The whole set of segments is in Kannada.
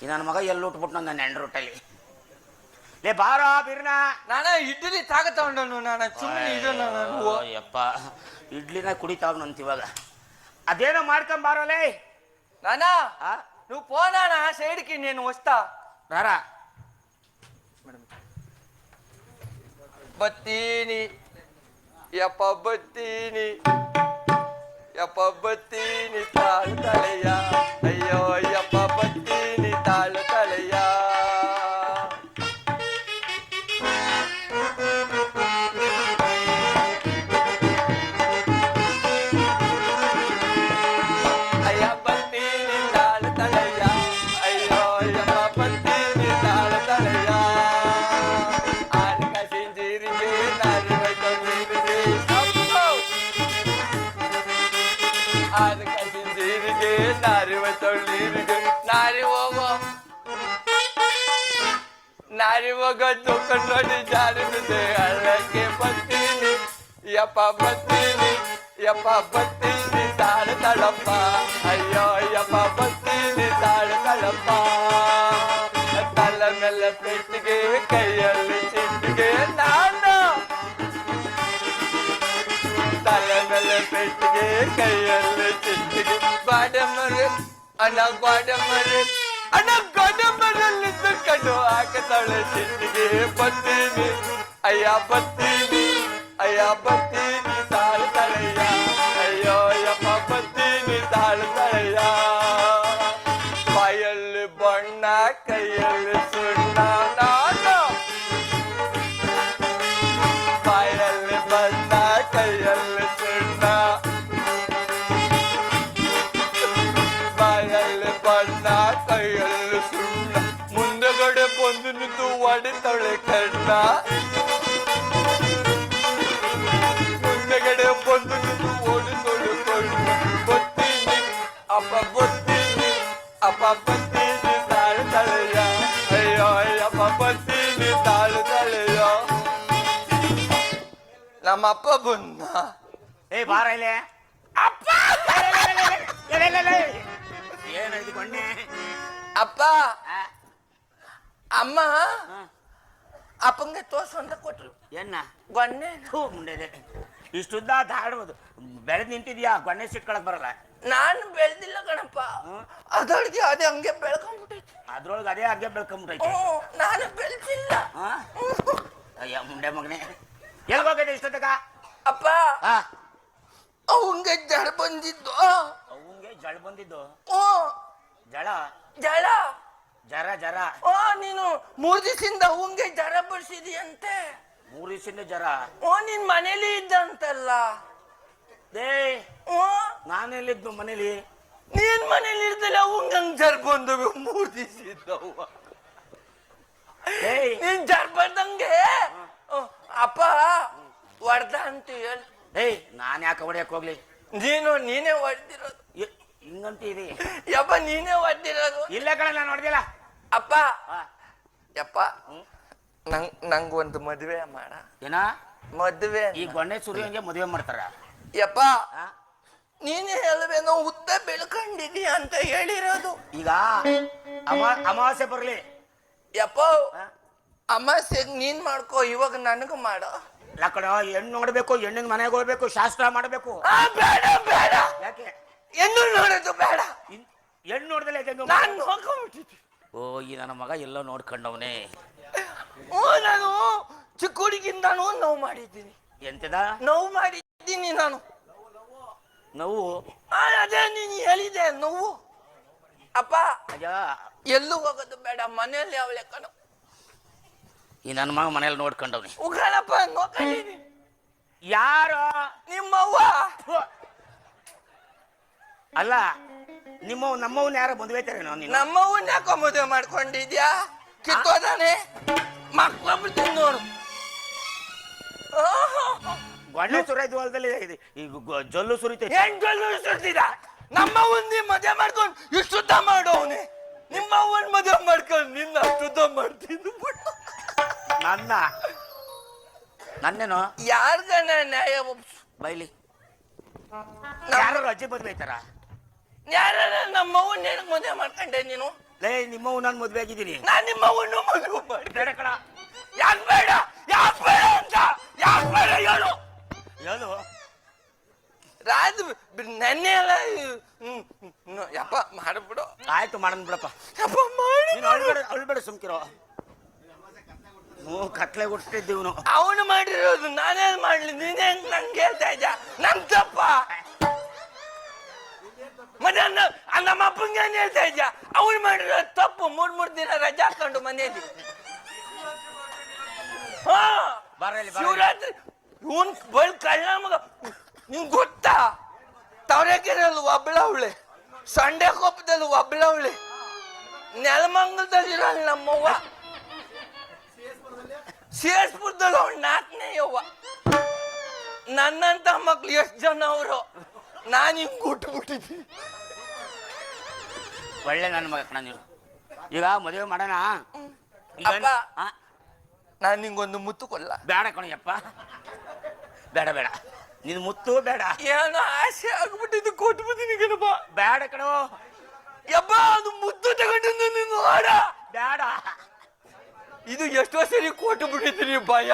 ಈ ನನ್ನ ಮಗ ಎಲ್ಲಿ ಉಟ್ಬಿಟ್ಟು ನನ್ನ ಹೆಂಡ್ರ ರೊಟ್ಟಲ್ಲಿ ಲೇ ಬಾರೋ ಬಿರ್ನಾ ನಾನ ಇಡ್ಲಿ ತಾಗ ತಗೊಂಡನು ನಾನು ಸುಮ್ಮನೆ ಇದು ನಾನು ಯಪ್ಪ ಇಡ್ಲಿನ ಕುಡಿತಾವ್ ನಂತ ಇವಾಗ ಅದೇನೋ ಮಾಡ್ಕೊಂಡ್ ಬಾರೋಲೇ ನಾನ ಆ నువ్వు పోనానా సైడ్కి నేను వస్తా ರಾರಾ ಬತ್ತೀನಿ ಯಪ್ಪ ಬತ್ತೀನಿ ಯಪ್ಪ ಬತ್ತೀನಿ ಆನಕ ಸಿಂಜಿರಿಗೆ ನಾರಿ ಬೈಕೊಂಡಿರಿಗೆ ನಾರಿ ಹೋಗೋ. ನಾರಿ ಹೋಗೋ ಜೋಕನ್ ನೋಡಿ ಜಾರಿ ಬಿದ್ದೆ ಹಳ್ಳಕ್ಕೆ ಬರ್ತೀನಿ. ಯಪ್ಪ ಬರ್ತೀನಿ. ಯಪ್ಪ ಬರ್ತೀನಿ. ತಾಳು ತಳಪ್ಪ. ಅಯ್ಯೋ, ಯಪ್ಪ ಬರ್ತೀನಿ. ತಾಳು ತಳಪ್ಪ. ತಲೆ ಮೇಲೆ ಪೆಟ್ಟಿಗೆ ಮೇಲೆ ಪೆಟ್ಟಿಗೆ ಕೈಯಲ್ಲಿ ಚಿಟ್ಟಿಗೆ ಬಾಡಮರು ಮರೆ ಅಣ್ಣ ಬಾಡೆ ಮರೆ ಅಣ್ಣ ಗೋಡೆ ಮರಲ್ಲಿದ್ದು ಕಣ್ಣು ಹಾಕತಾಳೆ ಚಿಟ್ಟಿಗೆ ಬತ್ತೀನಿ ಅಯ್ಯ ಬತ್ತೀನಿ ಅಯ್ಯ ಬರ್ತೀನಿ ಹೊಡಿತಾಳೆ ಕಣ್ಣ ಮುಂದಗಡೆ ಬಂದು ನಿಂತು ಓಡಿಸೋಳು ಕಣ್ಣ ಬತ್ತೀನಿ ಅಪ್ಪ ಬತ್ತೀನಿ ಅಪ್ಪ ಬತ್ತೀನಿ ತಾಳು ತಳೆಯ ಅಯ್ಯೋ ಅಯ್ಯಪ್ಪ ಬತ್ತೀನಿ ತಾಳು ತಳೆಯ ನಮ್ಮಪ್ಪ ಬಂದ ಏ ಬಾರ ಇಲ್ಲೇ ಅಪ್ಪ ಏನಾಯ್ತು ಗೊಂಡೆ ಅಪ್ಪ ಆ, ಅಮ್ಮ ಆ, ಅಪ್ಪಂಗೆ ತೋರ್ಸು ಅಂತ ಕೊಟ್ರು. ಏನ? ಗೊನ್ನೆ ಇಷ್ಟುದ್ದ ಇಷ್ಟುದ್ದ ದಾಡ್ಬೋದು ಬೆಳೆದ್ ನಿಂತಿದ್ಯಾ? ಗೊನ್ನೆ ಸಿಟ್ಕೊಳಕ್ ಬರಲ್ಲ? ನಾನು ಬೆಳ್ದಿಲ್ಲ ಗಣಪ್ಪ. ಅದೊಳಗೆ ಅದೇ ಹಂಗೆ ಬೆಳ್ಕೊಂಡ್ಬಿಟ್ಟೈತಿ ಅದ್ರೊಳಗೆ ಅದೇ ಹಂಗೆ ಬೆಳ್ಕೊಂಡ್ಬಿಟ್ಟೈತಿ ನಾನು ಬೆಳೆದಿಲ್ಲ? ಅಯ್ಯ ಮುಂಡೆ ಮಗನೇ. ಎಲ್ಗೋಗೈತೆ ಇಷ್ಟೊತ್ತಕ ಅಪ್ಪ ಅವಂಗೆ ಜಳ ಬಂದಿದ್ದು. ಅವಂಗೆ ಜಳ ಬಂದಿದ್ದು? ಓ ಜಳ? ಜಳ. ಜರ ಜರ. ಓ ನೀನು ಮೂರ್ ದಿವಸದಿಂದ ಅವಂಗೆ ಜಡ ಬಡ್ಸಿದೀಯಂತೆ? ಮೂರು ದಿವಸದಿಂದ ಜರ? ಓ ನಿನ್ ಮನೇಲಿ ಇದ್ದಂತಲ್ಲ. ದೇ ಓ ನಾನೆಲ್ಲಿದ್ದು ಮನೇಲಿ? ನೀನ್ ಮನೇಲಿ ಇರ್ದಿಲ್ಲ ಹೂಂಗ್ ಹಂಗ್ ಜರ್ ಬಂದು ಮೂರ್ ದಿವಸ ಇದ್ದವು ನೀನ್ ಜರ್ ಬಂದಂಗೆ ಅಪ್ಪ ಹೊಡ್ದ ಅಂತ ಹೇಳಿ. ಏಯ್ ನಾನ್ ಯಾಕೆ ಹೊಡಿಯಕ್ ಹೋಗ್ಲಿ? ನೀನು ನೀನೇ ಹೊಡ್ದಿರೋದು ಹಿಂಗಂತೀರಿ? ಹಿಂಗಂತ ಇದೆ ಯಪ್ಪ ನೀನೇ ಹೊಡ್ದಿರೋದು ಇಲ್ಲ ಕಣ ನಾನು ಹೊಡೆದಿಲ್ಲ. ಅಪ್ಪ. ಯಪ್ಪ. ನಂಗ್ ನಂಗ್ ಒಂದು ಮದುವೆ ಮಾಡ. ಏನ? ಮದುವೆ ಈ ಗೊಣ್ಣೆ ಸುರಿಯಂಗೆ ಮದುವೆ ಮಾಡ್ತಾರ? ಯಪ್ಪ. ಆ? ನೀನೇ ಹೇಳುವೇನೋ ಉದ್ದ ಬೆಳ್ಕೊಂಡಿದೀಯ ಅಂತ ಹೇಳಿರೋದು. ಈಗ ಅಮಾ ಅಮಾವಾಸ್ಯೆ ಬರ್ಲಿ. ಯಪ್ಪ. ಆ? ಅಮಾಸೆಗ್ ನೀನ್ ಮಾಡ್ಕೋ ಇವಾಗ ನನಗ ಮಾಡೋ. ಇಲ್ಲ ಕಣ ಹೆಣ್ಣು ನೋಡ್ಬೇಕು ಹೆಣ್ಣಿನ ಮನೆಗೆ ಹೋಗ್ಬೇಕು ಶಾಸ್ತ್ರ ಮಾಡಬೇಕು. ಆ, ಬೇಡ ಬೇಡ. ಯಾಕೆ? ಹೆಣ್ಣು ನೋಡೋದು ಬೇಡ. ಇನ್- ಹೆಣ್ಣು ನೋಡ್ದಲ್ಲ ಹೆಂಗ ನಾನ್ ನೋಡ್ಕೊಂಡ್ಬಿಟ್ಟಿದ್ದೆ ಓ ಈ ನನ್ನ ಮಗ ಎಲ್ಲೋ ನೋಡ್ಕೊಂಡವನೇ. ಓ ನಾನು ಚಿಕ್ಕ ಹುಡುಗಿಂದಾನು ನೋವು ಮಾಡಿದ್ದೀನಿ. ಎಂತದ? ನೋವು ಮಾಡಿದ್ದೀನಿ ನಾನು. ನೋವು? ಆ, ಅದೇ ನೀನು ಹೇಳಿದೆ ನೋವು. ಅಪ್ಪ ಅಯ್ಯ. ಎಲ್ಲೂ ಹೋಗೋದು ಬೇಡ ಮನೆಯಲ್ಲಿ ಅವಳೆ ಕಣು. ಈ ನನ್ನ ಮಗ ಮನೇಲಿ ನೋಡ್ಕೊಂಡವ್ನಿ. ಉಗ್ರನಪ್ಪ ನೋಡ್ಕೊಂಡಿದ್ದೀನಿ. ಯಾರು ನಿಮ್ಮವ್ವ ಥು. ಅಲ್ಲ ನಿಮ್ಮ ನಮ್ಮವನ್ನ ಯಾರ ಮದುವೆ ಐತಾರೇನೋ ನೀನು? ನಮ್ಮವ್ವನ್ನ ಯಾಕೋ ಮದುವೆ ಮಾಡ್ಕೊಂಡಿದ್ಯಾ? ಕಿತ್ತೋದಾನೆ ಮಕ್ಕಳು ನೋಡು ಗೊಣ್ಣೆ ಸುರೈದು ಹೊಲದಲ್ಲಿ ಇದೆ. ಈ ಗೊ- ಜೊಲ್ಲು ಸುರಿತೈತೆ ಹೆಂಗಲ್ಲೂ ಸುರ್ತಿದ ನಮ್ಮ ಒಂದಿ ಮದುವೆ ಮಾಡ್ಕೊಂಡು ಇಷ್ಟು ಶುದ್ಧ ಮಾಡೋವನೆ. ನಿಮ್ಮ ಅವನ್ ಮದುವೆ ಮಾಡ್ಕೊಂಡು ನಿನ್ನ ಶುದ್ಧ ಮಾಡ್ತಿದ್ದು. ನನ್ನ. ನನ್ನೇನು? ಯಾರ್ಗನ ನ್ಯಾಯ ಒಪ್ಸು? ಬೈಲಿ. ನಮ್ಮ- ಯಾರು ಅಜ್ಜಿ ಮದುವೆ ಐತಾರ ಯಾರ ನಮ್ಮ ಅವ್ವನ್ ಮದುವೆ ಮಾಡ್ಕೊಂಡೆ ನೀನು? ಲೇ ನಿಮ್ಮವ್ ನಾನು ಮದ್ವೆ ಆಗಿದ್ದೀನಿ. ನಾನ್ ನಿಮ್ಮ ಅವ್ವನ್ನು ಮದುವೆ ಮಾಡಿ ಬೇಡ ಕಣ. ಯಾಕ್ ಬೇಡ? ಯಾಕ್ ಬೇಡ ಅಂತ? ಯಾಕ್ ಬೇಡ ಹೇಳು. ಹೇಳು. ರಾಜ್ ನೆನ್ನೆ ಎಲ್ಲ ಹ್ಮ್, ಹ್ಮ್, ಯಪ್ಪ ಮಾಡ್ಬಿಡು. ಆಯ್ತು ಮಾಡನ್ ಬಿಡಪ್ಪ. ಯಪ್ಪ ಮಾಡಿ ನೀನು ಅಳ್ಬೇಡ ಅಳ್ಬೇಡ ಸುಮ್ಕಿರೋ. ಹ್ಞೂ ಕತ್ಲೆ ಹುಟ್ಟಿದ್ದೀವಿ ಅವನು ಮಾಡಿರೋದು ನಾನೇನ್ ಮಾಡ್ಲಿ. ನೀನ್ ಹೆಂಗ್ ನಂಗೆ ಹೇಳ್ತಾ ಇದ್ದ ನನ್ ತಪ್ಪ? ಮತ್ತೆ ಆ ನಮ್ಮ ಅಪ್ಪಂಗೆ ಏನ್ ಹೇಳ್ತಾ ಇದ್ದ ಅವ್ನು ಮಾಡಿರೋದು ತಪ್ಪು ಮೂರ್ ಮೂರ್ ದಿನ ರಜೆ ಹಾಕೊಂಡು ಮನೆಯಲ್ಲಿ. ಹಾ ಬರಲಿ. ಶಿವರಾತ್ರಿ ಇವನ್ ಬಲ್ ಕಳ್ಳ ಮಗ. ನಿಂಗ್ ಗೊತ್ತಾ? ತವರೆಕೆರೆಯಲ್ಲಿ ಒಬ್ಳವಳೆ ಸಂಡೆ ಕೊಪ್ಪದಲ್ಲಿ ಒಬ್ಳವಳೆ ನೆಲಮಂಗಲದಲ್ಲಿ ಇರಲ್ಲ ನಮ್ಮವ್ವ. ಸೇರ್ಸ್ಪುರದಲ್ಲಿ ಅವ್ಳು ನಾಲ್ಕನೇ ಯವ್ವ. ನನ್ನಂತ ಮಕ್ಳು ಎಷ್ಟು ಜನ ಅವರು? ನಾನು ಹಿಂಗೆ ಗುಟ್ಬಿಟ್ಟಿದ್ದೀನಿ ಒಳ್ಳೆ ನನ್ನ ಮಗ ಕಣ ನೀನು. ಈಗ ಮದುವೆ ಮಾಡೋಣ? ಈಗ ಅಪ್ಪ. ಆ, ನಾನು ನಿಂಗೊಂದು ಮುತ್ತು ಕೊಲ್ಲ ಬೇಡ ಕಣಯ್ಯಪ್ಪ ಬೇಡ ಬೇಡ. ನಿನ್ ಮುತ್ತು ಬೇಡ. ಏನು ಆಸೆ ಆಗ್ಬಿಟ್ಟಿದ್ದು ಕೊಟ್ಬಿದ್ದೀನಿ ಕಣಪ್ಪ ಬೇಡ ಕಣೋ. ಯಪ್ಪ ಅದು ಮುತ್ತು ತಗೊಂಡು ನೀನು ನೋಡ. ಬೇಡ. ಇದು ಎಷ್ಟೋ ಸರಿ ಕೊಟ್ಟು ಬಿಟ್ಟಿದ್ದೀನಿ ಭಯ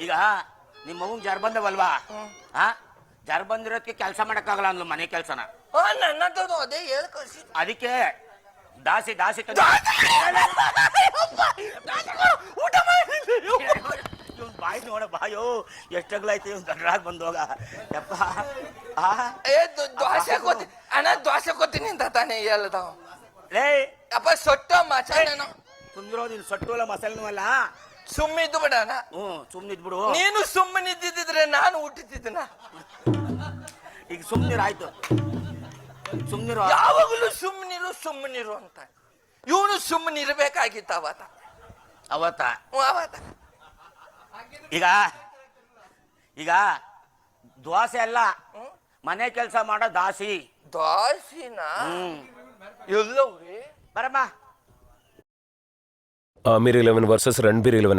ಈಗ ನಿಮ್ಮ ಮಗನ್ ಜರ್ ಬಂದವಲ್ವಾ? ಹಾ ಜರ್ ಬಂದಿರೋದಕ್ಕೆ ಕೆಲಸ ಮಾಡಕ್ಕಾಗಲ್ಲ ಅಂದ್ಲು ಮನೆ ಕೆಲಸನ. ಆ, ಅದೇ ಹೇಳಿ ಕಳ್ಸಿ ಅದಕ್ಕೆ ದಾಸಿ ದಾಸಿ ತಂದು. ಊಟ ಇವ್ನ್ ಬಾಯಿ ನೋಡ ಬಾಯೋ ಎಷ್ಟಾಗ್ಲೈತಿ ಇವ್ನು ಗಡ್ರಾಗ್ ಬಂದೋಗ. ಯಪ್ಪ. ಆ? ಏ ದೊ- ದೋಸೆ ಕೊತ್ತಿ ಅಣ್ಣ ದೋಸೆ ಕೊತ್ತೀನಿ ಅಂತ ತಾನೇ ಹೇಳ್ದ ಲೇ. ಅಪ್ಪ ಸೊಟ್ಟ ಮಚ ನಾನು ಕುಂದ್ರೋ ನೀನು ಸೊಟ್ಟು ಅಲ್ಲ ಮಸಾಲೆನೂ ಅಲ್ಲ. ಸುಮ್ಮಿದ್ದು ಬಿಡಣ. ಹ್ಞೂ ಸುಮ್ಮನಿದ್ ಬಿಡು. ನೀನು ಸುಮ್ಮನೆ ಇದ್ದಿದ್ರೆ ನಾನು ಹುಟ್ಟಿದ್ದಿದ್ದನ ಈಗ ಸುಮ್ಮನಿರು ಆಯ್ತು. ಸುಮ್ಮನಿರು ಯಾವಾಗಲೂ ಸುಮ್ಮನಿರು ಸುಮ್ಮನಿರು ಅಂತ. ಇವನು ಸುಮ್ಮನಿರ್ಬೇಕಾಗಿತ್ತು ಅವತ್ತ. ಅವತ್ತ? ಅವತ ಅವತ್ತ. ಈಗ ಈಗ ದೋಸೆ ಅಲ್ಲ ಮನೆ ಕೆಲಸ ಮಾಡೋ ದಾಸಿ. ದಾಸಿನ? ಎಲ್ಲವ್ರಿ? ಬರಮ್ಮ. Aamir eleven versus Ranbir eleven.